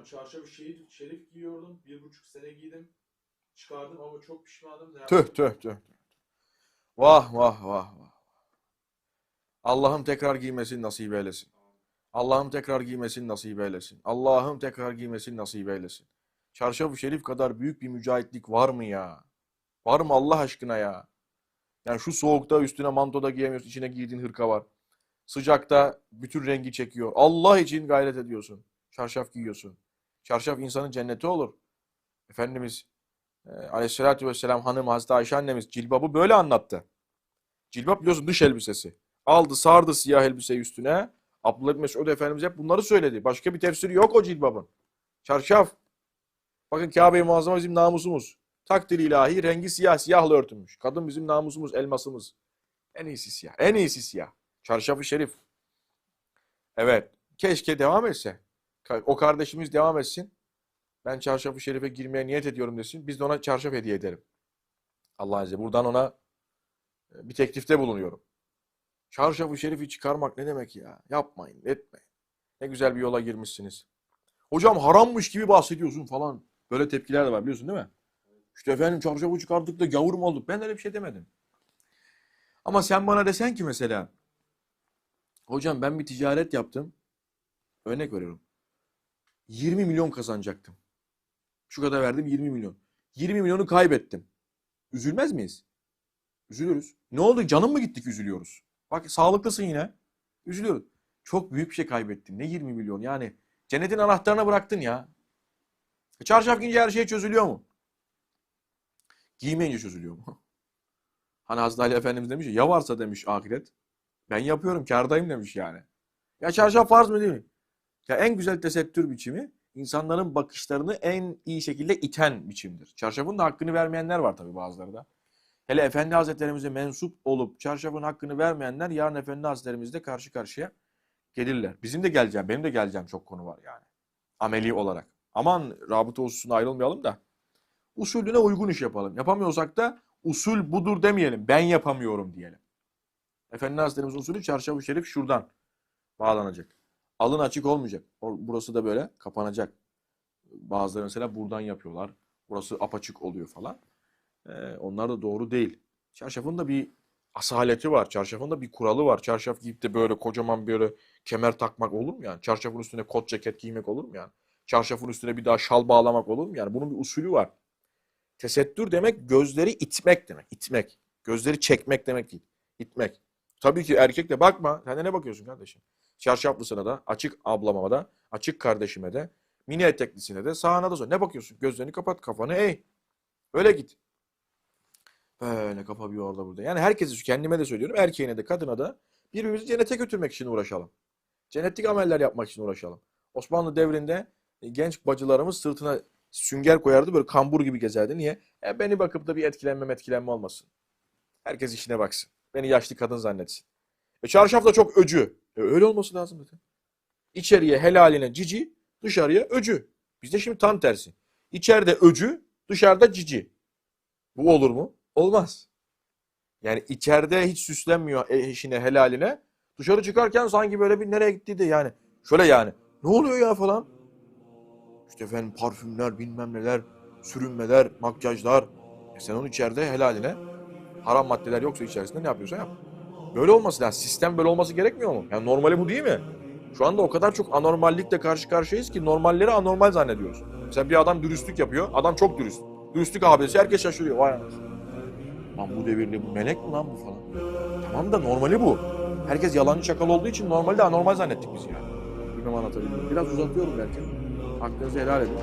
Hocam çarşafı şerif, şerif giyiyordum. Bir buçuk sene giydim. Çıkardım ama çok pişmanım. Ne Tüh tüh tüh. Vah vah vah vah. Allah'ım tekrar giymesini nasip eylesin. Allah'ım tekrar giymesini nasip eylesin. Allah'ım tekrar giymesini nasip eylesin. Çarşaf-ı şerif kadar büyük bir mücahitlik var mı ya? Var mı Allah aşkına ya? Yani şu soğukta üstüne manto da giyemiyorsun, içine giydiğin hırka var. Sıcakta bütün rengi çekiyor. Allah için gayret ediyorsun. Çarşaf giyiyorsun. Çarşaf insanın cenneti olur. Efendimiz e, Aleyhisselatü Vesselam hanım Hazreti Ayşe annemiz cilbabı böyle anlattı. Cilbap biliyorsun dış elbisesi. Aldı sardı siyah elbiseyi üstüne. Abdullah bin Mesud Efendimiz hep bunları söyledi. Başka bir tefsiri yok o cilbabın. Çarşaf. Bakın Kabe-i Muazzama bizim namusumuz. Takdir ilahi rengi siyah siyahla örtülmüş. Kadın bizim namusumuz, elmasımız. En iyisi siyah. En iyisi siyah. Çarşafı şerif. Evet. Keşke devam etse. O kardeşimiz devam etsin. Ben çarşafı şerife girmeye niyet ediyorum desin. Biz de ona çarşaf hediye edelim. Allah izniyle. Buradan ona e, bir teklifte bulunuyorum. Çarşafı şerifi çıkarmak ne demek ya? Yapmayın, etmeyin. Ne güzel bir yola girmişsiniz. Hocam harammış gibi bahsediyorsun falan. Böyle tepkiler de var biliyorsun değil mi? İşte efendim çarşafı çıkardık da gavur mu olduk? Ben öyle bir şey demedim. Ama sen bana desen ki mesela hocam ben bir ticaret yaptım. Örnek veriyorum. 20 milyon kazanacaktım. Şu kadar verdim 20 milyon. 20 milyonu kaybettim. Üzülmez miyiz? Üzülürüz. Ne oldu? Canım mı gittik üzülüyoruz. Bak sağlıklısın yine. Üzülüyoruz. Çok büyük bir şey kaybettin. Ne 20 milyon? Yani cennetin anahtarına bıraktın ya. E, çarşaf giyince her şey çözülüyor mu? Giymeyince çözülüyor mu? Hani Hazreti Ali Efendimiz demiş ya, ya varsa demiş ahiret. Ben yapıyorum, kârdayım demiş yani. Ya çarşaf farz mı değil mi? Ya en güzel tesettür biçimi insanların bakışlarını en iyi şekilde iten biçimdir. Çarşafın da hakkını vermeyenler var tabii bazıları da. Hele Efendi Hazretlerimize mensup olup çarşafın hakkını vermeyenler yarın Efendi Hazretlerimizle karşı karşıya gelirler. Bizim de geleceğim, benim de geleceğim çok konu var yani. Ameli olarak. Aman rabıta hususuna ayrılmayalım da usulüne uygun iş yapalım. Yapamıyorsak da usul budur demeyelim. Ben yapamıyorum diyelim. Efendi Hazretlerimizin usulü çarşafı şerif şuradan bağlanacak. Alın açık olmayacak. Burası da böyle kapanacak. Bazıları mesela buradan yapıyorlar. Burası apaçık oluyor falan. Ee, onlar da doğru değil. Çarşafın da bir asaleti var. Çarşafın da bir kuralı var. Çarşaf giyip de böyle kocaman böyle kemer takmak olur mu yani? Çarşafın üstüne kot ceket giymek olur mu yani? Çarşafın üstüne bir daha şal bağlamak olur mu yani? Bunun bir usulü var. Tesettür demek gözleri itmek demek. İtmek. Gözleri çekmek demek değil. İtmek. Tabii ki erkek de bakma. Sen de ne bakıyorsun kardeşim? Çarşaflısına da, açık ablama da, açık kardeşime de, mini eteklisine de, sağına da sol. Ne bakıyorsun? Gözlerini kapat, kafanı eğ. Öyle git. Böyle kafa bir orada burada. Yani herkese, kendime de söylüyorum, erkeğine de, kadına da birbirimizi cennete götürmek için uğraşalım. Cennetlik ameller yapmak için uğraşalım. Osmanlı devrinde e, genç bacılarımız sırtına sünger koyardı, böyle kambur gibi gezerdi. Niye? E, beni bakıp da bir etkilenmem etkilenme olmasın. Herkes işine baksın. Beni yaşlı kadın zannetsin. E çarşaf da çok öcü. E öyle olması lazım zaten. İçeriye helaline cici, dışarıya öcü. Bizde şimdi tam tersi. İçeride öcü, dışarıda cici. Bu olur mu? Olmaz. Yani içeride hiç süslenmiyor e- eşine, helaline. Dışarı çıkarken sanki böyle bir nereye gittiydi yani. Şöyle yani. Ne oluyor ya falan. İşte efendim parfümler, bilmem neler, sürünmeler, makyajlar. E sen onu içeride helaline haram maddeler yoksa içerisinde ne yapıyorsan yap. Böyle olması lazım. Sistem böyle olması gerekmiyor mu? Yani normali bu değil mi? Şu anda o kadar çok anormallikle karşı karşıyayız ki normalleri anormal zannediyoruz. Mesela bir adam dürüstlük yapıyor. Adam çok dürüst. Dürüstlük abidesi herkes şaşırıyor. Vay. Lan bu devirde bu melek mi lan bu falan. Tamam da normali bu. Herkes yalancı çakal olduğu için normalde anormal zannettik biz yani. Bilmem anlatabildim. Biraz uzatıyorum belki. Hakkınızı helal edin.